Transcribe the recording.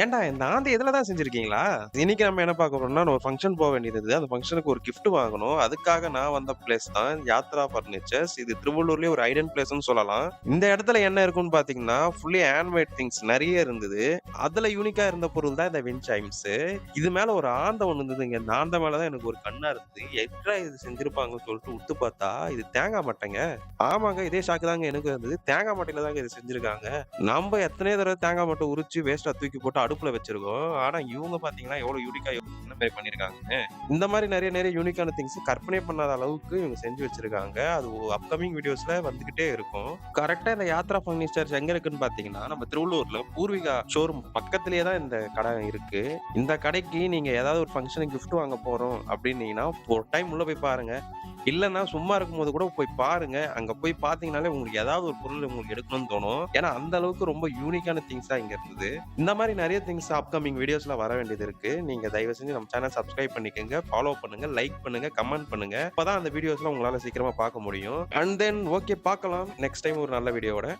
ஏன்டா இந்த ஆண்டு இதில் தான் செஞ்சுருக்கீங்களா? இன்னைக்கு நம்ம என்ன பார்க்க போறோம்னா ஒரு ஃபங்க்ஷன் போக வேண்டியது. அந்த ஃபங்க்ஷனுக்கு ஒரு கிஃப்ட் வாங்கணும். அதுக்காக நான் வந்த பிளேஸ் தான் யாத்ரா ஃபர்னிச்சர்ஸ் இது திருவள்ளூர்லேயே ஒரு ஐடன் பிளேஸ்னு சொல்லலாம். இந்த இடத்துல என்ன இருக்குன்னு பார்த்தீங்கன்னா ஃபுல்லி ஹேண்ட்மேட் திங்ஸ் நிறைய இருந்தது. அதில் யூனிக்காக இருந்த பொருள் தான் இந்த வின் சைம்ஸ் இது மேலே ஒரு ஆந்த ஒன்று இருந்ததுங்க இந்த மேலே தான் எனக்கு ஒரு கண்ணாக இருந்தது. எட்ரா இது செஞ்சுருப்பாங்கன்னு சொல்லிட்டு உத்து பார்த்தா இது தேங்காய் மட்டைங்க. ஆமாங்க இதே ஷாக்கு தாங்க எனக்கு இருந்தது. தேங்காய் மட்டையில தாங்க இது செஞ்சுருக்காங்க. நம்ம எத்தனை தடவை தேங்காய் மட்டை உரிச்சு வேஸ்ட்டாக தூக்கி போட்டு அடுப்புல வச்சிருக்கோம். ஆனா இவங்க பாத்தீங்கன்னா எவ்வளவு யூனிக்கா என்ன மாதிரி பண்ணிருக்காங்க இந்த மாதிரி நிறைய நிறைய யூனிக்கான திங்ஸ் கற்பனை பண்ணாத அளவுக்கு இவங்க செஞ்சு வச்சிருக்காங்க. அது அப்கமிங் வீடியோஸ்ல வந்துகிட்டே இருக்கும். கரெக்டா இந்த யாத்ரா ஃபர்னிச்சர்ஸ் எங்க இருக்குன்னு பாத்தீங்கன்னா நம்ம திருவள்ளூர்ல பூர்விகா ஷோரூம் பக்கத்திலேயே தான் இந்த கடை இருக்கு. இந்த கடைக்கு நீங்க ஏதாவது ஒரு ஃபங்க்ஷனுக்கு கிஃப்ட் வாங்க போறோம் அப்படின்னீங்கன்னா ஒரு டைம் உள்ள போய் பாருங்க. இல்லைன்னா சும்மா இருக்கும்போது கூட போய் பாருங்க. அங்க போய் பாத்தீங்கன்னாலே உங்களுக்கு ஏதாவது ஒரு பொருள் உங்களுக்கு எடுக்கணும்னு தோணும். ஏன்னா அந்த அளவுக்கு ரொம்ப யூனிக்கான திங்ஸ் தான் இங்க இருந்தது இந்த மாதிரி நிறைய திங்ஸ் அப்கமிங் வீடியோஸ்ல வர வேண்டியது இருக்கு. நீங்க தயவு செஞ்சு நம்ம சேனல் சப்ஸ்கிரைப் பண்ணிக்கோங்க ஃபாலோ பண்ணுங்க லைக் பண்ணுங்க கமெண்ட் பண்ணுங்க. அப்பதான் அந்த வீடியோஸ்லாம் உங்களால சீக்கிரமா பார்க்க முடியும். அண்ட் தென் ஓகே பார்க்கலாம். நெக்ஸ்ட் டைம் ஒரு நல்ல வீடியோவோட